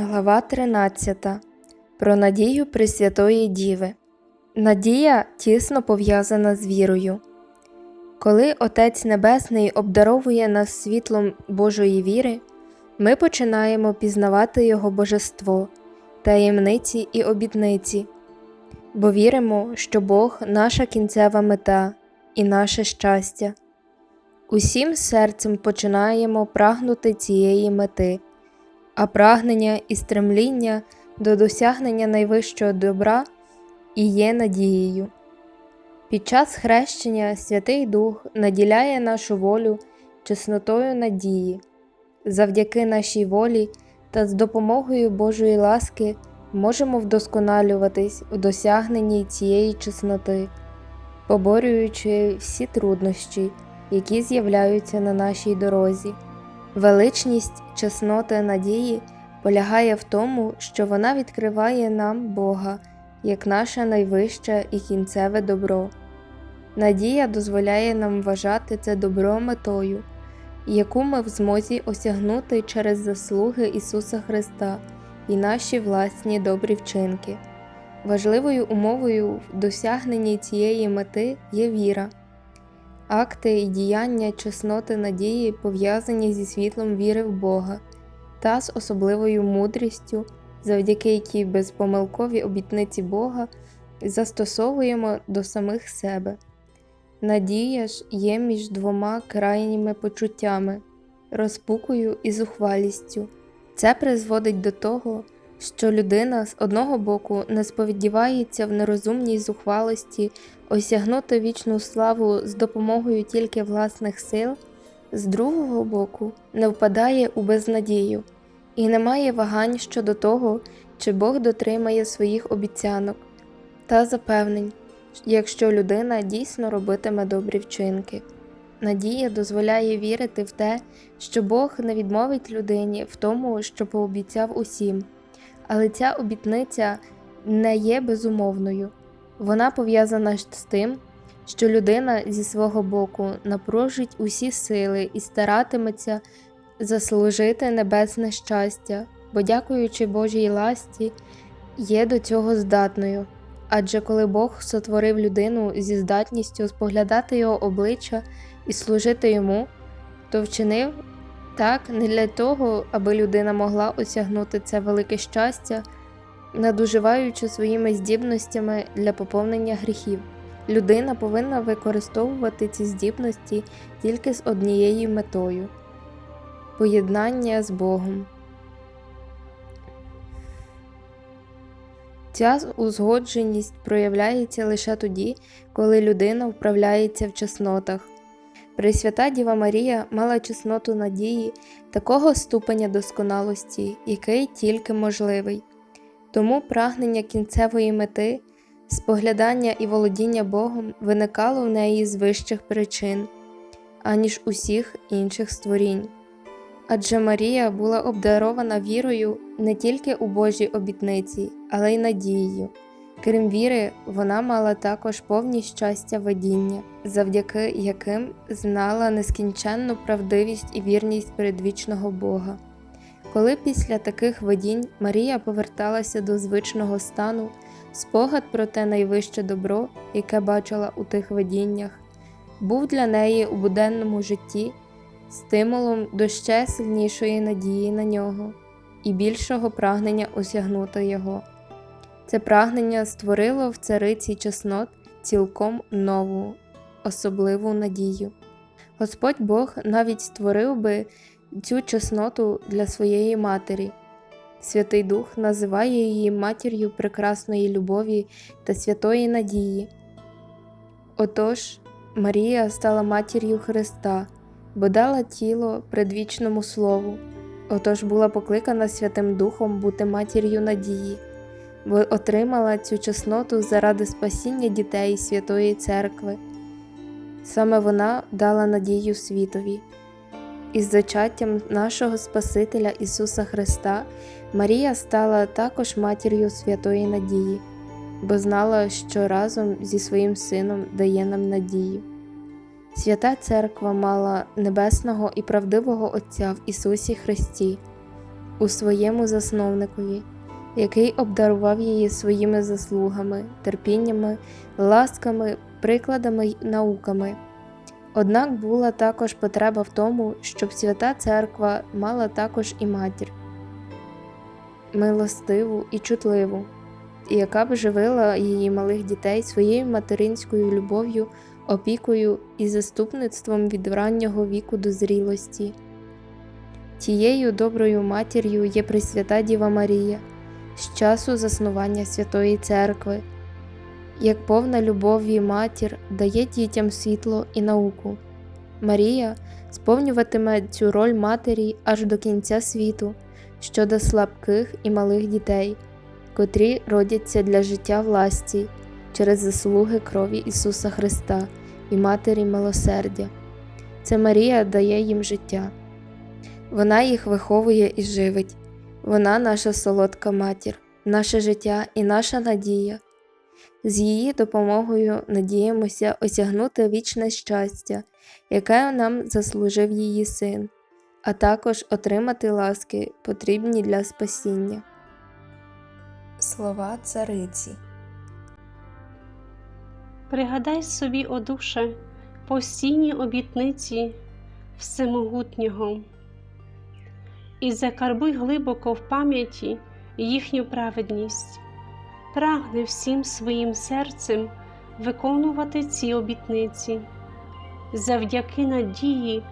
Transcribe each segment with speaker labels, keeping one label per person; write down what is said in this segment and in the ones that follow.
Speaker 1: Глава 13. Про надію Пресвятої Діви. Надія тісно пов'язана з вірою. Коли Отець Небесний обдаровує нас світлом Божої віри, ми починаємо пізнавати Його божество, таємниці і обітниці, бо віримо, що Бог наша кінцева мета і наше щастя. Усім серцем починаємо прагнути цієї мети а прагнення і стремління до досягнення найвищого добра і є надією. Під час хрещення Святий Дух наділяє нашу волю чеснотою надії. Завдяки нашій волі та з допомогою Божої ласки можемо вдосконалюватись у досягненні цієї чесноти, поборюючи всі труднощі, які з'являються на нашій дорозі. Величність чесноти надії полягає в тому, що вона відкриває нам Бога як наше найвище і кінцеве добро. Надія дозволяє нам вважати це добро метою, яку ми в змозі осягнути через заслуги Ісуса Христа і наші власні добрі вчинки. Важливою умовою в досягненні цієї мети є віра. Акти і діяння чесноти надії пов'язані зі світлом віри в Бога та з особливою мудрістю, завдяки якій безпомилкові обітниці Бога застосовуємо до самих себе. Надія ж є між двома крайніми почуттями розпукою і зухвалістю. Це призводить до того, що людина з одного боку не сповідівається в нерозумній зухвалості осягнути вічну славу з допомогою тільки власних сил, з другого боку не впадає у безнадію і не має вагань щодо того, чи Бог дотримає своїх обіцянок та запевнень, якщо людина дійсно робитиме добрі вчинки. Надія дозволяє вірити в те, що Бог не відмовить людині в тому, що пообіцяв усім, але ця обітниця не є безумовною. Вона пов'язана з тим, що людина зі свого боку напружить усі сили і старатиметься заслужити небесне щастя, бо, дякуючи Божій ласті, є до цього здатною. Адже коли Бог сотворив людину зі здатністю споглядати його обличчя і служити йому, то вчинив так не для того, аби людина могла осягнути це велике щастя надуживаючи своїми здібностями для поповнення гріхів. Людина повинна використовувати ці здібності тільки з однією метою поєднання з Богом. Ця узгодженість проявляється лише тоді, коли людина вправляється в чеснотах. Пресвята Діва Марія мала чесноту надії такого ступеня досконалості, який тільки можливий. Тому прагнення кінцевої мети, споглядання і володіння Богом виникало в неї з вищих причин, аніж усіх інших створінь. Адже Марія була обдарована вірою не тільки у Божій обітниці, але й надією. Крім віри, вона мала також повні щастя видіння, завдяки яким знала нескінченну правдивість і вірність передвічного Бога. Коли після таких видінь Марія поверталася до звичного стану, спогад про те найвище добро, яке бачила у тих видіннях, був для неї у буденному житті стимулом до ще сильнішої надії на нього і більшого прагнення осягнути його. Це прагнення створило в цариці чеснот цілком нову, особливу надію. Господь Бог навіть створив би цю чесноту для своєї матері. Святий Дух називає її матір'ю прекрасної любові та святої надії. Отож, Марія стала матір'ю Христа, бо дала тіло предвічному Слову, отож була покликана Святим Духом бути матір'ю надії, бо отримала цю чесноту заради спасіння дітей Святої Церкви. Саме вона дала надію світові. Із зачаттям нашого Спасителя Ісуса Христа Марія стала також матір'ю святої надії, бо знала, що разом зі своїм Сином дає нам надію. Свята Церква мала небесного і правдивого Отця в Ісусі Христі, у своєму засновникові, який обдарував її своїми заслугами, терпіннями, ласками, прикладами й науками. Однак була також потреба в тому, щоб свята церква мала також і матір, милостиву і чутливу, яка б живила її малих дітей своєю материнською любов'ю, опікою і заступництвом від раннього віку до зрілості. Тією доброю матір'ю є Пресвята Діва Марія з часу заснування Святої Церкви, як повна любові матір дає дітям світло і науку. Марія сповнюватиме цю роль матері аж до кінця світу щодо слабких і малих дітей, котрі родяться для життя власті через заслуги крові Ісуса Христа і Матері милосердя. Це Марія дає їм життя. Вона їх виховує і живить. Вона наша солодка матір, наше життя і наша надія. З її допомогою надіємося осягнути вічне щастя, яке нам заслужив її син, а також отримати ласки, потрібні для спасіння. Слова цариці
Speaker 2: Пригадай собі, о душе, постійні обітниці Всемогутнього і закарбуй глибоко в пам'яті їхню праведність, прагни всім своїм серцем виконувати ці обітниці. Завдяки надії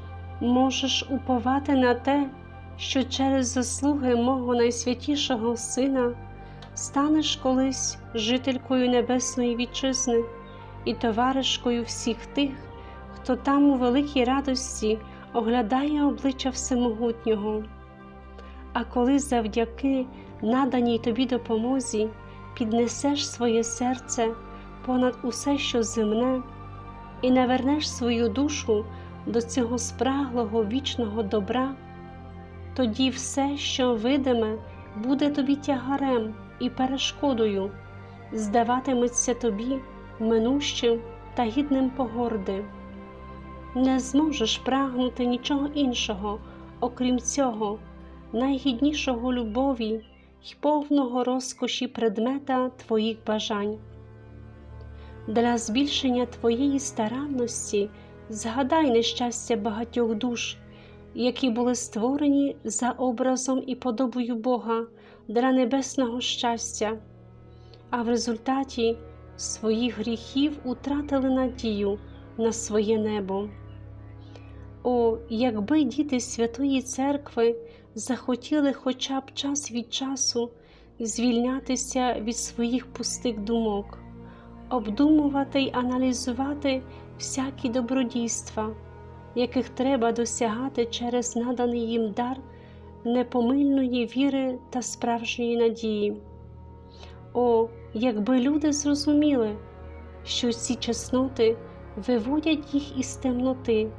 Speaker 2: можеш уповати на те, що через заслуги мого найсвятішого Сина станеш колись жителькою Небесної Вітчизни і товаришкою всіх тих, хто там у великій радості оглядає обличчя Всемогутнього. А коли завдяки наданій тобі допомозі піднесеш своє серце понад усе, що земне, і навернеш свою душу до цього спраглого вічного добра, тоді все, що видиме, буде тобі тягарем і перешкодою, здаватиметься тобі минущим та гідним погорди. Не зможеш прагнути нічого іншого, окрім цього, найгіднішого любові й повного розкоші предмета твоїх бажань. Для збільшення твоєї старанності згадай нещастя багатьох душ, які були створені за образом і подобою Бога для небесного щастя, а в результаті своїх гріхів утратили надію на своє небо. О, якби діти Святої Церкви захотіли хоча б час від часу звільнятися від своїх пустих думок, обдумувати й аналізувати всякі добродійства, яких треба досягати через наданий їм дар непомильної віри та справжньої надії. О, якби люди зрозуміли, що ці чесноти виводять їх із темноти,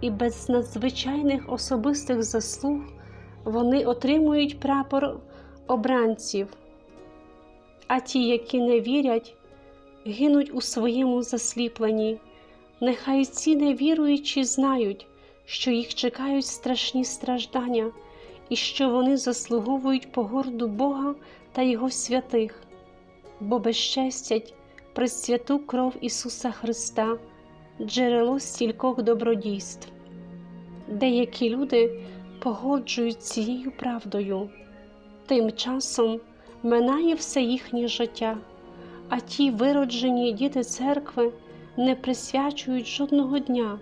Speaker 2: і без надзвичайних особистих заслуг вони отримують прапор обранців, а ті, які не вірять, гинуть у своєму засліпленні. Нехай ці невіруючі знають, що їх чекають страшні страждання і що вони заслуговують погорду Бога та Його святих, бо безчестять пресвяту кров Ісуса Христа, джерело стількох добродійств. Деякі люди погоджують цією правдою, тим часом минає все їхнє життя, а ті вироджені діти церкви не присвячують жодного дня,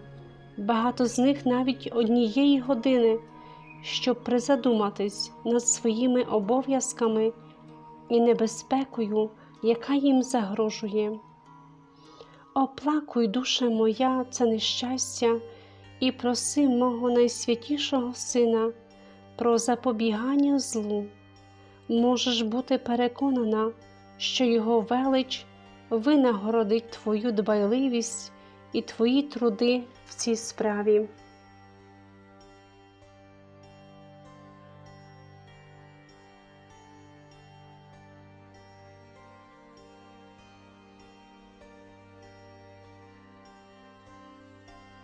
Speaker 2: багато з них навіть однієї години, щоб призадуматись над своїми обов'язками і небезпекою, яка їм загрожує. Оплакуй, душе моя, це нещастя, і проси мого найсвятішого Сина про запобігання злу. Можеш бути переконана, що Його велич винагородить твою дбайливість і твої труди в цій справі.